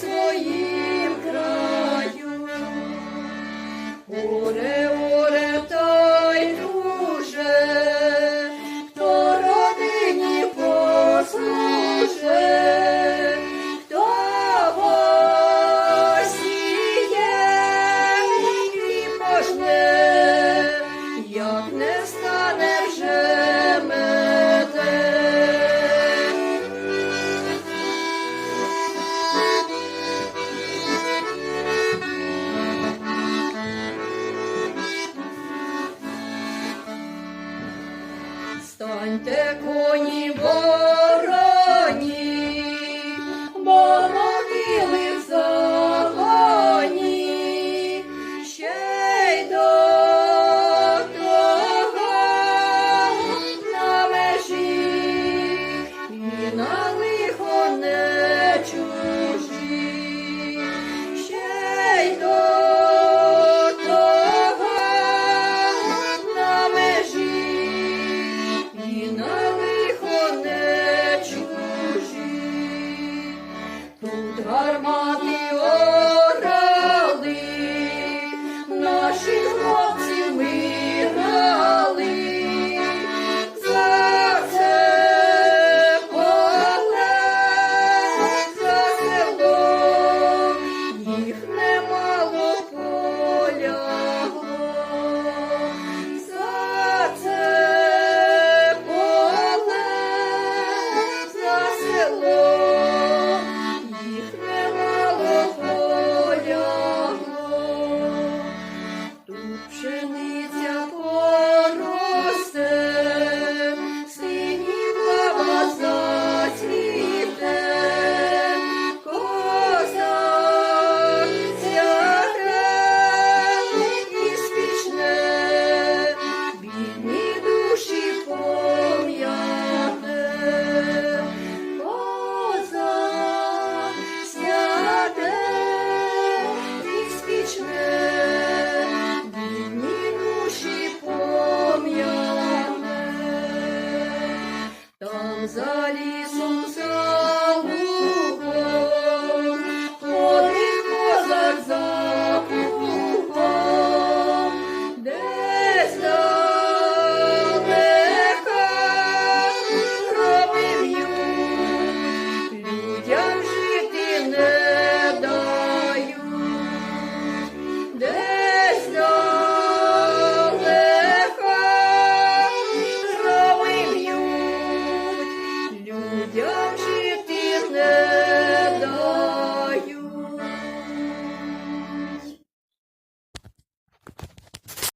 своїм краю. Оре, Станьте коні вороні, пшениця поросте, Azali